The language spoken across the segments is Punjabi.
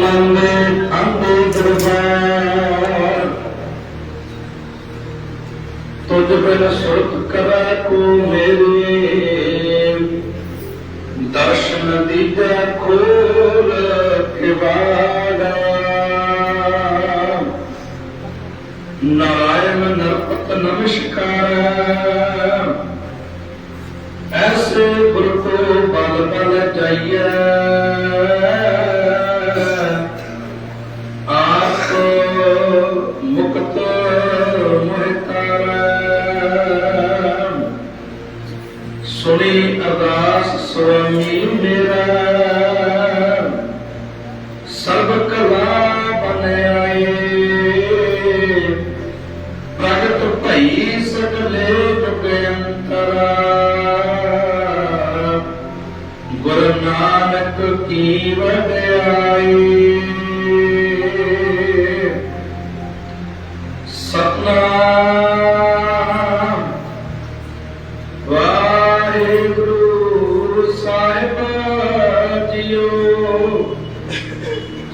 ਮੰਨੇ ਅੰਦੇ ਦਰਬਾਰ ਤੁਝ ਬਿਨ ਸੁਰਤ ਕਰੈ ਕੋ ਮੇਰੇ ਦਰਸ਼ਨ ਦੀਜੈ ਖੋਲ ਕਿਵਾੜਾ ਨਾਰਾਇਣ ਨਰਪਤ ਨਮਸਕਾਰ। ਅਰਦਾਸ ਸੁਆਮੀ ਮੇਰਾ। ਸਰਬ ਕਲਾ ਬਨ ਆਏ। ਪ੍ਰਗਟ ਭਈ ਸਗਲੇ ਜੁਗ ਅੰਤਰਾ। ਗੁਰੂ ਨਾਨਕ ਕੀ ਵਡਿਆਈ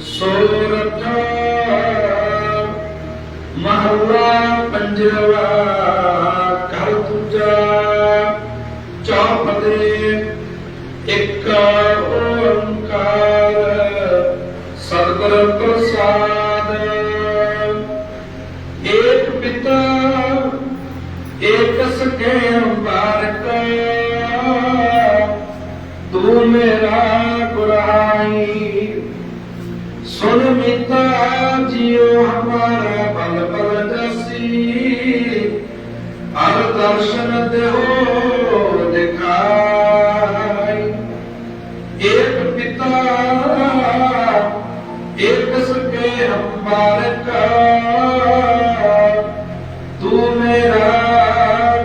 ਸੋਰਠ ਮਹਲਾ ਪੰਜਵਾ ਕਰ ਤੁਜਾ ਚੌਪਦੇ ਇੱਕ ਓੰਕਾਰ ਸਤਿਗੁਰ ਪ੍ਰਸਾਦ। ਏਕ ਪਿਤਾ, ਏਕ ਸਕੇ ਅੰਬਾਰਕ ਸੁਨ ਮਿਤਾ ਜਿਉ ਹਮਾਰਾ ਬਲ ਬਲ ਜਸੀ ਅਰ ਦਰਸ਼ਨ ਦੇਹੋ ਦਿਖਾਈ ਏਕ ਪਿਤਾ, ਏਕ ਸਕੇ ਹਮਾਰਕ ਤੂੰ ਮੇਰਾ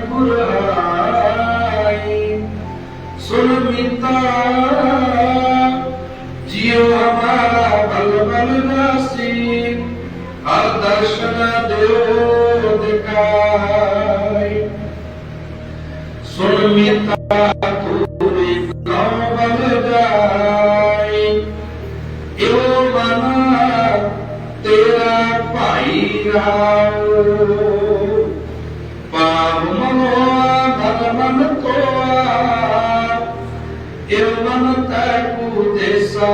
ਗੁਰਾਈ ਸੁਨ ਮਿਤਾ ਜਿਉ ਹਮਾਰਾ ਦਰਸ਼ਨ ਦਿਓ ਦਿਖਾਈ ਸੁਨ ਮਿਤਾ ਤੂਰੇ ਕਉ ਬਲ ਜਾਈ। ਇਉ ਮਨ ਤੇਰਾ ਭਾਈ ਰਾਉ ਪਾਵ ਮਨੋ ਬਲ ਮਨ ਕੋਆ ਇਉ ਮਨ ਤੈ ਕੂ ਦੇਸਾ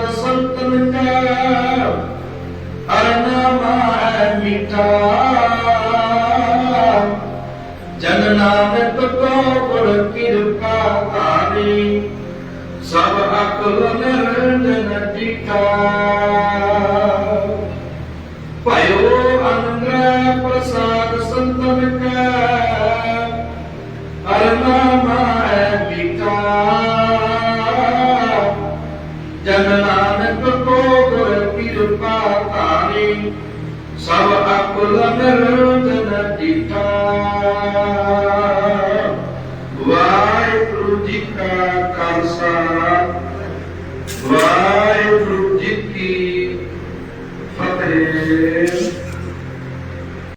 ਪ੍ਰਸਾਦ ਸੰਤਨ ਕਾ ਅਰਨਾਮਾ ਹੈ ਜਨ ਨਾਨਕ ਕੋ ਗੁਰ ਕਿਰਪਾ ਧਾਰੀ ਸਭ ਅਕਲ ਨਿਰੰਜਨ ਟਿਕਾ। ਸਭ ਅਕਲ ਨਿਰੰਜਨ ਟਿਕਾ ਵਾਹਿਗੁਰੂ ਜੀ ਕਾ ਖਾਲਸਾ। ਵਾਹਿਗੁਰੂ